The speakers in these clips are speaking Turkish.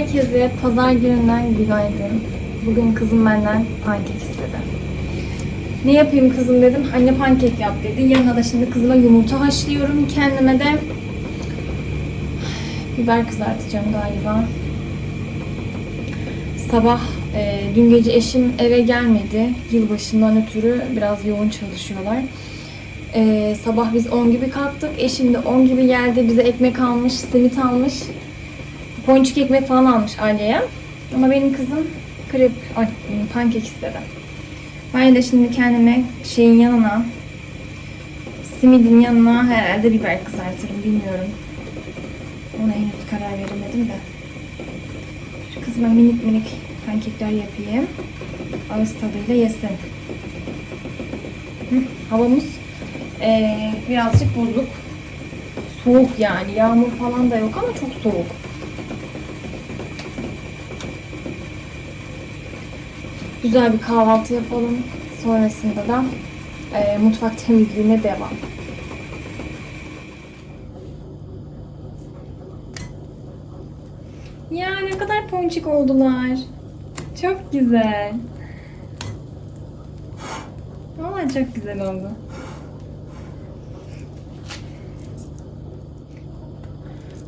Herkese pazar gününden günaydın. Bugün kızım benden pankek istedi. Ne yapayım kızım dedim. Anne pankek yap dedi. Yanına da şimdi kızıma yumurta haşlıyorum. Kendime de biber kızartacağım galiba. Sabah e, dün gece eşim eve gelmedi. Yılbaşından ötürü biraz yoğun çalışıyorlar. E, sabah biz 10 gibi kalktık. Eşim de 10 gibi geldi. Bize ekmek almış, simit almış. Ponçik ekmek falan almış Aliye'ye. Ama benim kızım krep, pankek istedi. Ben de şimdi kendime şeyin yanına, simidin yanına herhalde biber kızartırım. Bilmiyorum. Ona henüz karar veremedim de. Şu kızıma minik minik pankekler yapayım. Ağız tadıyla yesin. Havamız eee, birazcık bozuk. Soğuk yani. Yağmur falan da yok ama çok soğuk. Güzel bir kahvaltı yapalım. Sonrasında da eee, mutfak temizliğine devam. Ya ne kadar ponçik oldular. Çok güzel. Valla çok güzel oldu.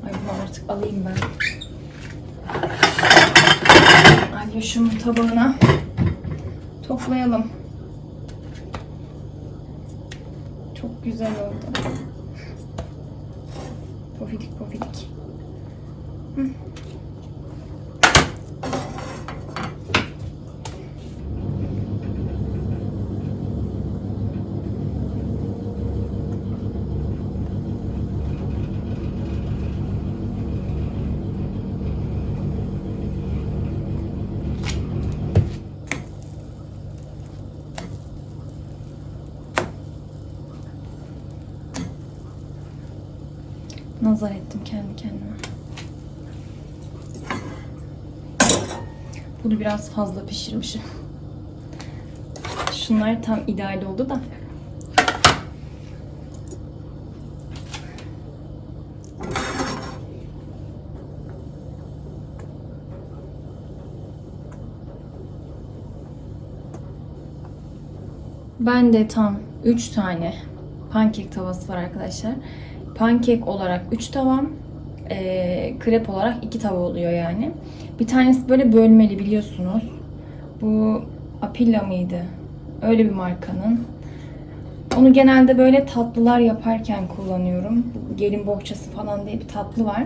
Ay bunu artık alayım ben. Alyoş'un tabağına toplayalım. Çok güzel oldu. Nazar ettim kendi kendime. Bunu biraz fazla pişirmişim. Şunlar tam ideal oldu da. Ben de tam 3 tane pankek tavası var arkadaşlar. Pankek olarak 3 tavam, eee, krep olarak 2 tava oluyor yani. Bir tanesi böyle bölmeli biliyorsunuz. Bu Apilla mıydı? Öyle bir markanın. Onu genelde böyle tatlılar yaparken kullanıyorum. Gelin bohçası falan diye bir tatlı var.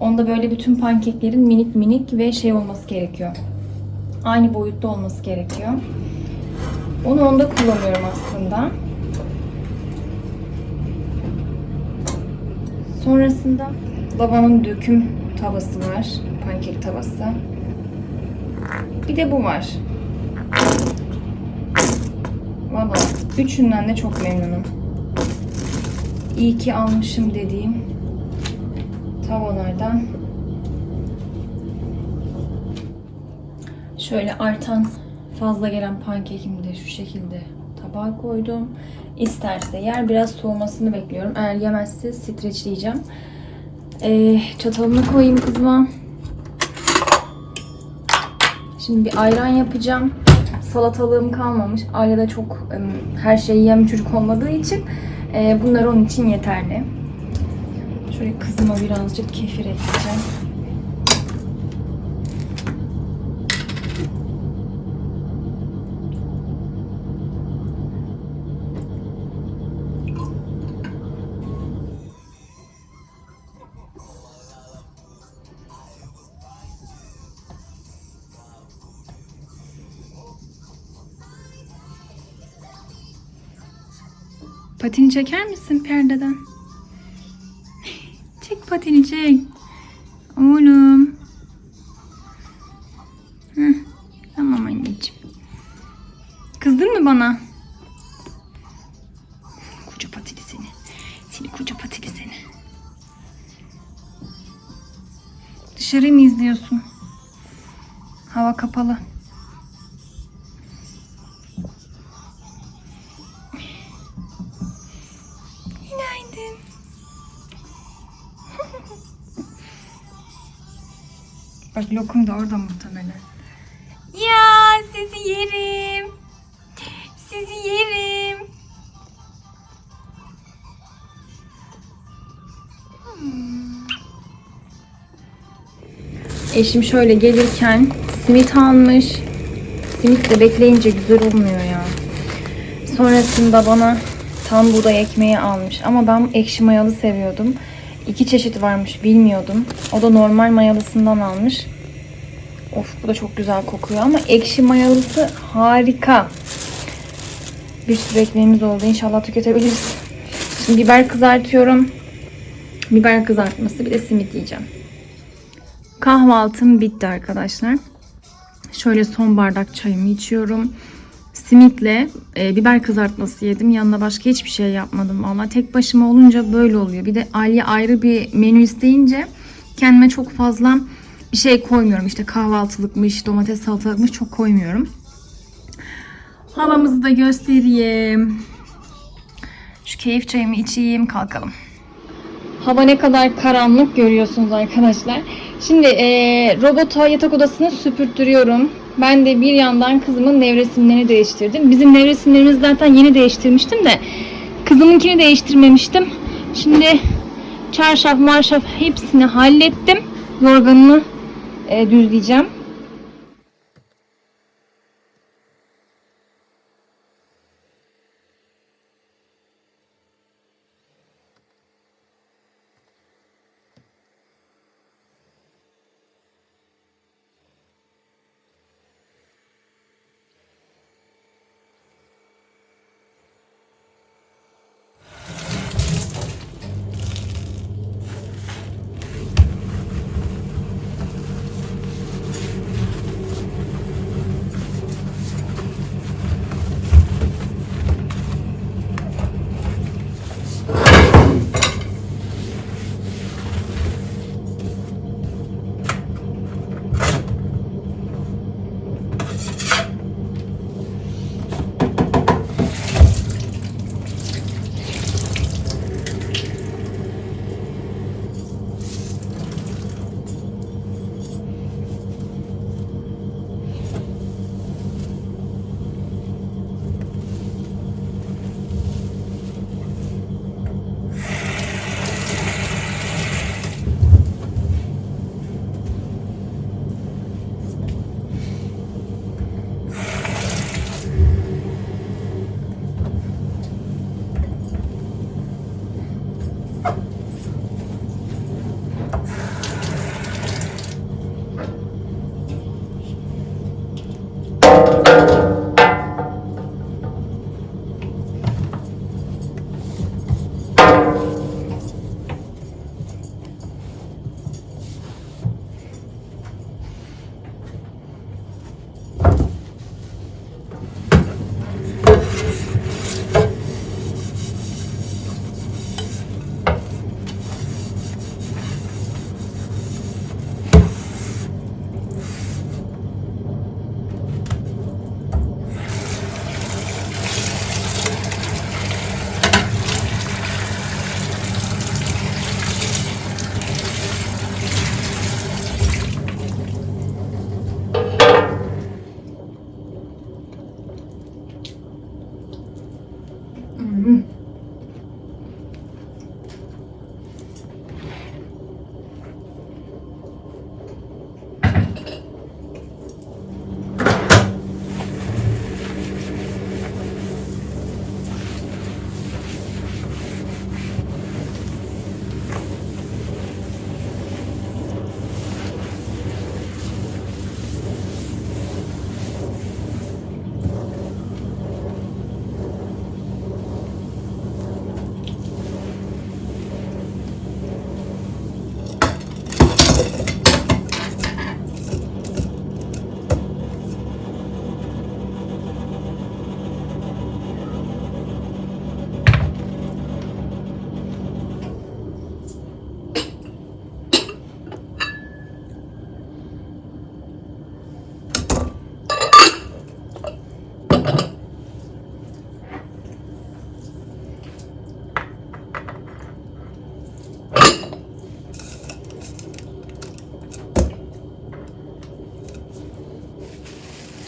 Onda böyle bütün pankeklerin minik minik ve şey olması gerekiyor. Aynı boyutta olması gerekiyor. Onu onda kullanıyorum aslında. Sonrasında babanın döküm tavası var. Pankek tavası. Bir de bu var. Valla üçünden de çok memnunum. İyi ki almışım dediğim tavalardan. Şöyle artan fazla gelen pankekimi de şu şekilde tabağa koydum. İsterse yer biraz soğumasını bekliyorum. Eğer yemezse streçleyeceğim. Ee, çatalını koyayım kızıma. Şimdi bir ayran yapacağım. Salatalığım kalmamış. Ailede çok her şeyi yiyen çocuk olmadığı için e, bunlar onun için yeterli. Şöyle kızıma birazcık kefir ekleyeceğim. Patini çeker misin perdeden? çek patini çek. Günaydın. Bak lokum da orada muhtemelen. Ya sizi yerim. Sizi yerim. Eşim şöyle gelirken simit almış. Simit de bekleyince güzel olmuyor ya. Sonrasında bana tam buğday ekmeği almış. Ama ben ekşi mayalı seviyordum. İki çeşit varmış bilmiyordum. O da normal mayalısından almış. Of bu da çok güzel kokuyor ama ekşi mayalısı harika. Bir sürü ekmeğimiz oldu. İnşallah tüketebiliriz. Şimdi biber kızartıyorum. Biber kızartması bir de simit yiyeceğim. Kahvaltım bitti arkadaşlar. Şöyle son bardak çayımı içiyorum. Simitle e, biber kızartması yedim. Yanına başka hiçbir şey yapmadım. Valla tek başıma olunca böyle oluyor. Bir de Aliye ayrı bir menü isteyince kendime çok fazla bir şey koymuyorum. İşte kahvaltılıkmış, domates salatalıkmış çok koymuyorum. Havamızı da göstereyim. Şu keyif çayımı içeyim kalkalım. Hava ne kadar karanlık görüyorsunuz arkadaşlar. Şimdi eee robota yatak odasını süpürtüyorum. Ben de bir yandan kızımın nevresimlerini değiştirdim. Bizim nevresimlerimizi zaten yeni değiştirmiştim de kızımınkini değiştirmemiştim. Şimdi çarşaf marşaf hepsini hallettim. Yorganını eee, düzleyeceğim.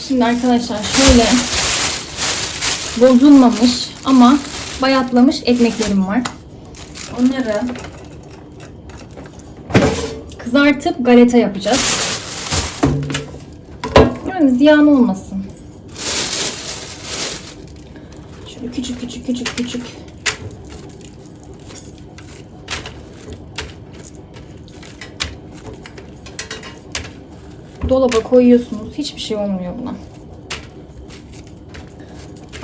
Şimdi arkadaşlar şöyle bozulmamış ama bayatlamış ekmeklerim var. Onları kızartıp galeta yapacağız. Yani ziyan olmasın. Dolaba koyuyorsunuz. Hiçbir şey olmuyor buna.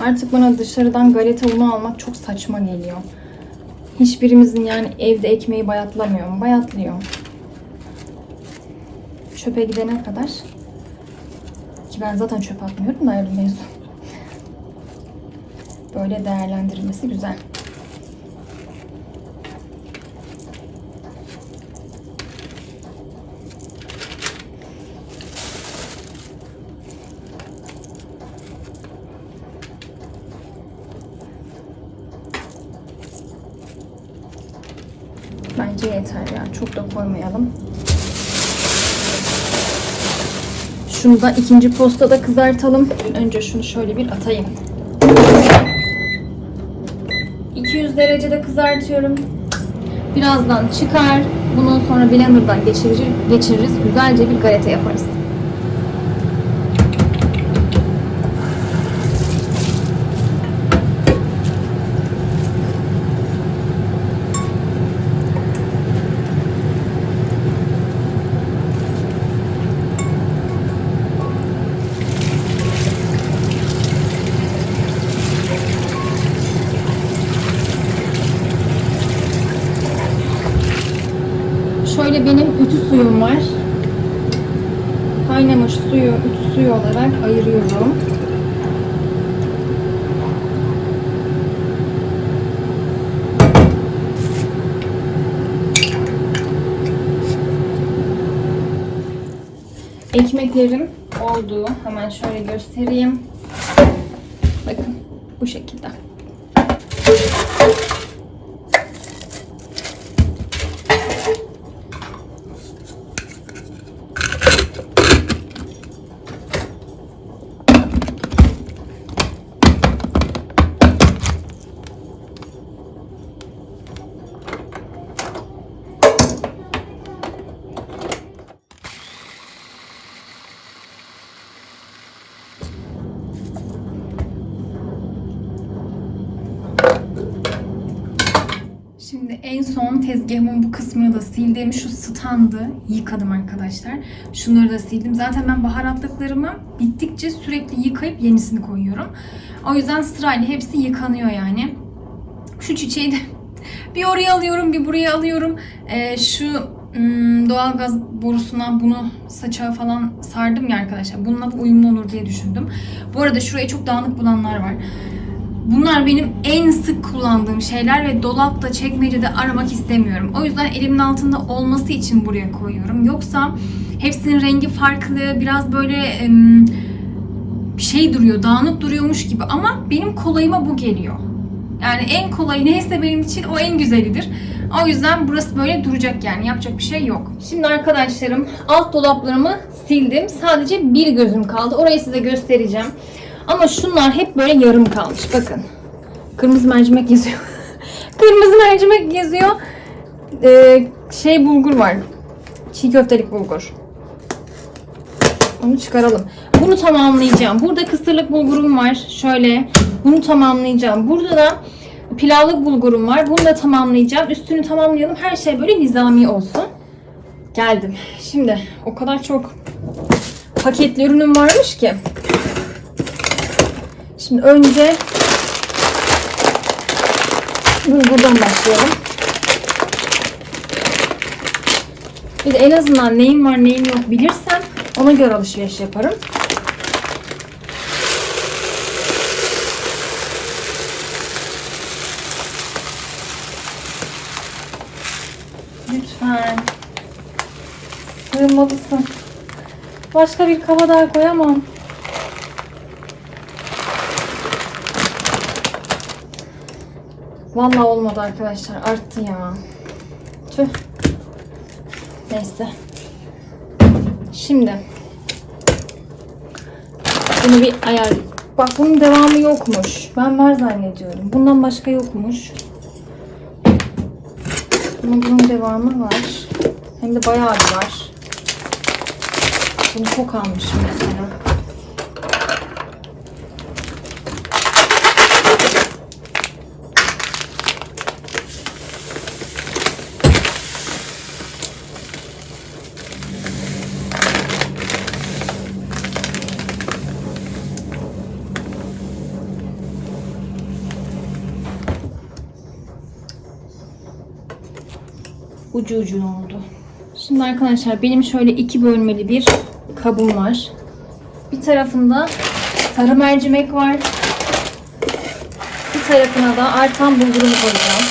Artık bana dışarıdan galeta unu almak çok saçma geliyor. Hiçbirimizin yani evde ekmeği bayatlamıyor mu? Bayatlıyor. Çöpe gidene kadar. Ki ben zaten çöp atmıyorum da ayrı mevzu. Böyle değerlendirilmesi güzel. Bence yeter ya. Çok da koymayalım. Şunu da ikinci postada kızartalım. Önce şunu şöyle bir atayım. 200 derecede kızartıyorum. Birazdan çıkar. Bunun sonra blenderdan geçirir, geçiririz. Güzelce bir galeta yaparız. Şöyle benim ütü suyum var. Kaynamış suyu ütü suyu olarak ayırıyorum. Ekmeklerim oldu. Hemen şöyle göstereyim. Bakın bu şekilde. Şimdi en son tezgahımın bu kısmını da sildim. Şu standı yıkadım arkadaşlar. Şunları da sildim. Zaten ben baharatlıklarımı bittikçe sürekli yıkayıp yenisini koyuyorum. O yüzden sırayla hepsi yıkanıyor yani. Şu çiçeği de bir oraya alıyorum bir buraya alıyorum. Ee, şu hmm, doğalgaz borusuna bunu saça falan sardım ya arkadaşlar. Bununla bu uyumlu olur diye düşündüm. Bu arada şurayı çok dağınık bulanlar var. Bunlar benim en sık kullandığım şeyler ve dolapta, çekmecede aramak istemiyorum. O yüzden elimin altında olması için buraya koyuyorum. Yoksa hepsinin rengi farklı, biraz böyle em, şey duruyor, dağınık duruyormuş gibi ama benim kolayıma bu geliyor. Yani en kolayı neyse benim için o en güzelidir. O yüzden burası böyle duracak yani yapacak bir şey yok. Şimdi arkadaşlarım alt dolaplarımı sildim. Sadece bir gözüm kaldı. Orayı size göstereceğim. Ama şunlar hep böyle yarım kalmış. Bakın. Kırmızı mercimek yazıyor. Kırmızı mercimek yazıyor. Ee, şey bulgur var. Çiğ köftelik bulgur. Onu çıkaralım. Bunu tamamlayacağım. Burada kısırlık bulgurum var. Şöyle. Bunu tamamlayacağım. Burada da pilavlık bulgurum var. Bunu da tamamlayacağım. Üstünü tamamlayalım. Her şey böyle nizami olsun. Geldim. Şimdi o kadar çok paketli ürünüm varmış ki. Şimdi önce bulgurdan başlayalım. Bir de en azından neyim var neyim yok bilirsem ona göre alışveriş yaparım. Lütfen. Sığmalısın. Başka bir kaba daha koyamam. Vallahi olmadı arkadaşlar. Arttı ya. Tüh. Neyse. Şimdi Bunu bir ayar. Bak bunun devamı yokmuş. Ben var zannediyorum. Bundan başka yokmuş. Bunun, bunun devamı var. Hem de bayağı bir var. Bunu çok almışım mesela. Ucu ucuna oldu. Şimdi arkadaşlar benim şöyle iki bölmeli bir kabım var. Bir tarafında sarı mercimek var. Bir tarafına da artan bulgurumu koyacağım.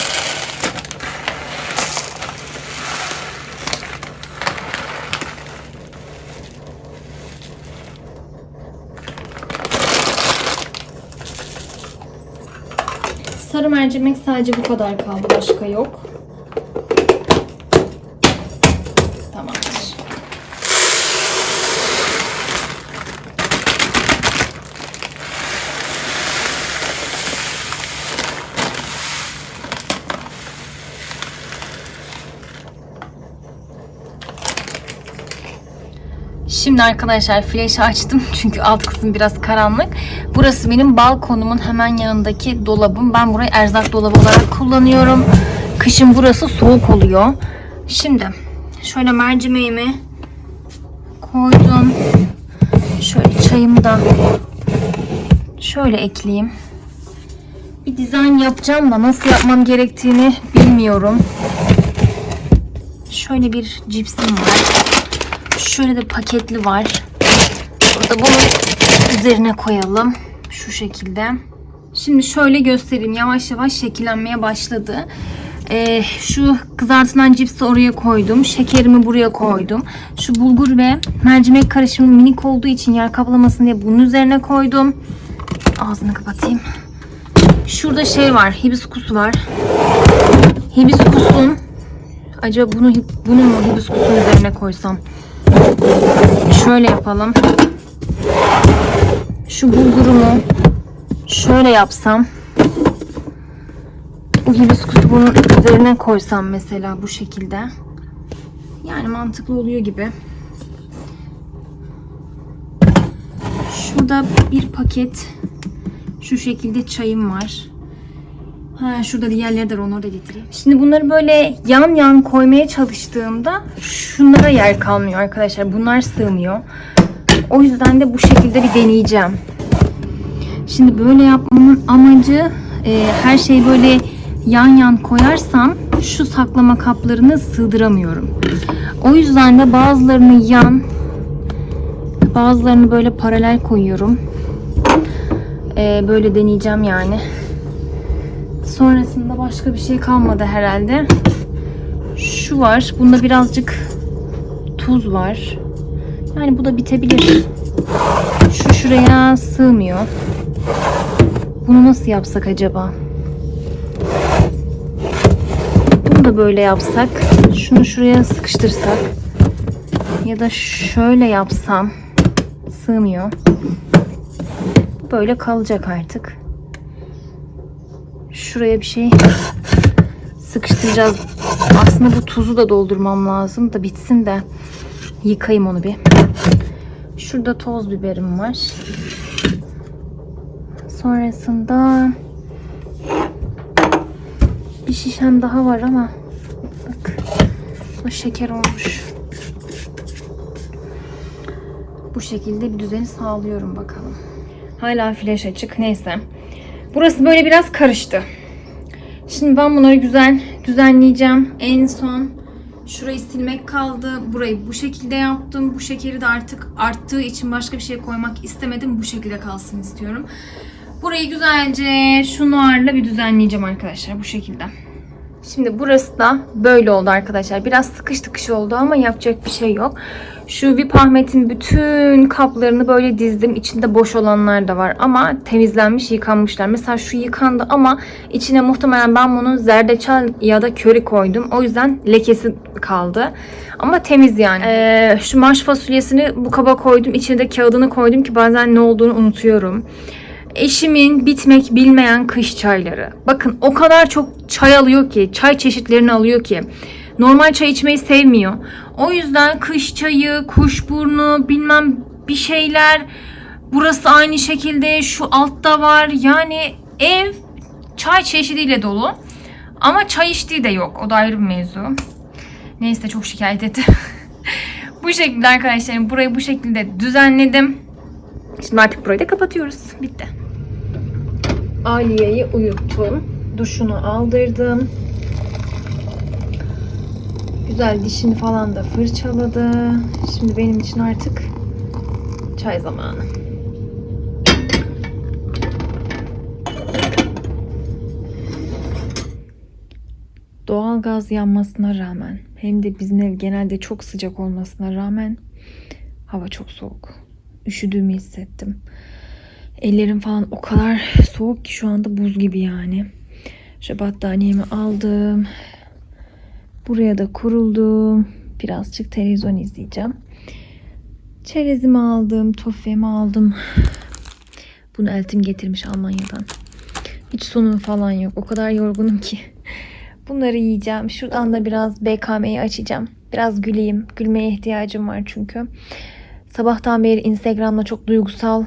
Sarı mercimek sadece bu kadar kaldı. Başka yok. Şimdi arkadaşlar flaşı açtım çünkü alt kısım biraz karanlık. Burası benim balkonumun hemen yanındaki dolabım. Ben burayı erzak dolabı olarak kullanıyorum. Kışın burası soğuk oluyor. Şimdi şöyle mercimeğimi koydum. Şöyle çayımı da şöyle ekleyeyim. Bir dizayn yapacağım da nasıl yapmam gerektiğini bilmiyorum. Şöyle bir cipsim var. Şöyle de paketli var. Burada bunu üzerine koyalım. Şu şekilde. Şimdi şöyle göstereyim. Yavaş yavaş şekillenmeye başladı. Ee, şu kızartılan cipsi oraya koydum. Şekerimi buraya koydum. Şu bulgur ve mercimek karışımı minik olduğu için yer kaplamasın diye bunun üzerine koydum. Ağzını kapatayım. Şurada şey var. Hibiskus var. Hibiskusun acaba bunu bunu mu hibiskusun üzerine koysam? Şöyle yapalım. Şu bulgurumu şöyle yapsam. Bu hibiskusu bunun üzerine koysam mesela bu şekilde. Yani mantıklı oluyor gibi. Şurada bir paket şu şekilde çayım var. Ha, şurada diğerleri de var, onları da getireyim. Şimdi bunları böyle yan yan koymaya çalıştığımda şunlara yer kalmıyor arkadaşlar. Bunlar sığmıyor. O yüzden de bu şekilde bir deneyeceğim. Şimdi böyle yapmamın amacı e, her şeyi böyle yan yan koyarsam şu saklama kaplarını sığdıramıyorum. O yüzden de bazılarını yan bazılarını böyle paralel koyuyorum. E, böyle deneyeceğim yani. Sonrasında başka bir şey kalmadı herhalde. Şu var. Bunda birazcık tuz var. Yani bu da bitebilir. Şu şuraya sığmıyor. Bunu nasıl yapsak acaba? Bunu da böyle yapsak. Şunu şuraya sıkıştırsak. Ya da şöyle yapsam. Sığmıyor. Böyle kalacak artık. Şuraya bir şey sıkıştıracağız. Aslında bu tuzu da doldurmam lazım da bitsin de yıkayayım onu bir. Şurada toz biberim var. Sonrasında bir şişem daha var ama bak bu şeker olmuş. Bu şekilde bir düzeni sağlıyorum bakalım. Hala flash açık. Neyse. Burası böyle biraz karıştı. Şimdi ben bunları güzel düzenleyeceğim. En son şurayı silmek kaldı. Burayı bu şekilde yaptım. Bu şekeri de artık arttığı için başka bir şey koymak istemedim. Bu şekilde kalsın istiyorum. Burayı güzelce şu nuarla bir düzenleyeceğim arkadaşlar bu şekilde. Şimdi burası da böyle oldu arkadaşlar. Biraz sıkış tıkış oldu ama yapacak bir şey yok. Şu VIP Ahmet'in bütün kaplarını böyle dizdim. İçinde boş olanlar da var ama temizlenmiş, yıkanmışlar. Mesela şu yıkandı ama içine muhtemelen ben bunun zerdeçal ya da köri koydum. O yüzden lekesi kaldı. Ama temiz yani. Ee, şu marş fasulyesini bu kaba koydum. İçine de kağıdını koydum ki bazen ne olduğunu unutuyorum. Eşimin bitmek bilmeyen kış çayları. Bakın o kadar çok çay alıyor ki, çay çeşitlerini alıyor ki. Normal çay içmeyi sevmiyor. O yüzden kış çayı, kuşburnu, bilmem bir şeyler. Burası aynı şekilde, şu altta var. Yani ev çay çeşidiyle dolu. Ama çay içtiği de yok. O da ayrı bir mevzu. Neyse çok şikayet etti. bu şekilde arkadaşlarım burayı bu şekilde düzenledim. Şimdi artık burayı da kapatıyoruz. Bitti. Aliye'yi uyuttum. Duşunu aldırdım. Güzel dişini falan da fırçaladı. Şimdi benim için artık çay zamanı. Doğal gaz yanmasına rağmen hem de bizim ev genelde çok sıcak olmasına rağmen hava çok soğuk. Üşüdüğümü hissettim. Ellerim falan o kadar soğuk ki şu anda buz gibi yani. Şu battaniyemi aldım. Buraya da kuruldum. Birazcık televizyon izleyeceğim. Çerezimi aldım, tofemi aldım. Bunu eltim getirmiş Almanya'dan. Hiç sonum falan yok. O kadar yorgunum ki. Bunları yiyeceğim. Şuradan da biraz BKM'yi açacağım. Biraz güleyim. Gülmeye ihtiyacım var çünkü. Sabahtan beri Instagram'da çok duygusal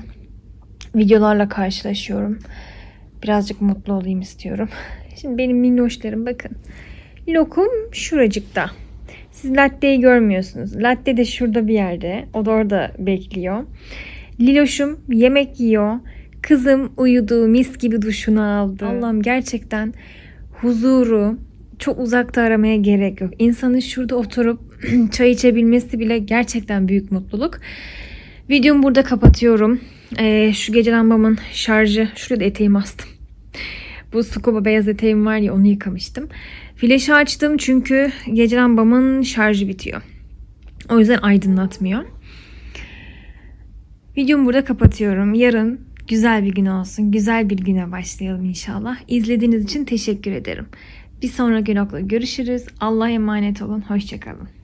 videolarla karşılaşıyorum. Birazcık mutlu olayım istiyorum. Şimdi benim minnoşlarım bakın. Lokum şuracıkta. Siz latteyi görmüyorsunuz. Latte de şurada bir yerde. O da orada bekliyor. Liloşum yemek yiyor. Kızım uyudu. Mis gibi duşunu aldı. Allah'ım gerçekten huzuru çok uzakta aramaya gerek yok. İnsanın şurada oturup çay içebilmesi bile gerçekten büyük mutluluk. Videomu burada kapatıyorum. Ee, şu gece lambamın şarjı. Şurada da eteğimi astım. Bu scuba beyaz eteğim var ya onu yıkamıştım. Flaşı açtım çünkü gece lambamın şarjı bitiyor. O yüzden aydınlatmıyor. Videomu burada kapatıyorum. Yarın güzel bir gün olsun. Güzel bir güne başlayalım inşallah. İzlediğiniz için teşekkür ederim. Bir sonraki vlogla görüşürüz. Allah'a emanet olun. Hoşçakalın.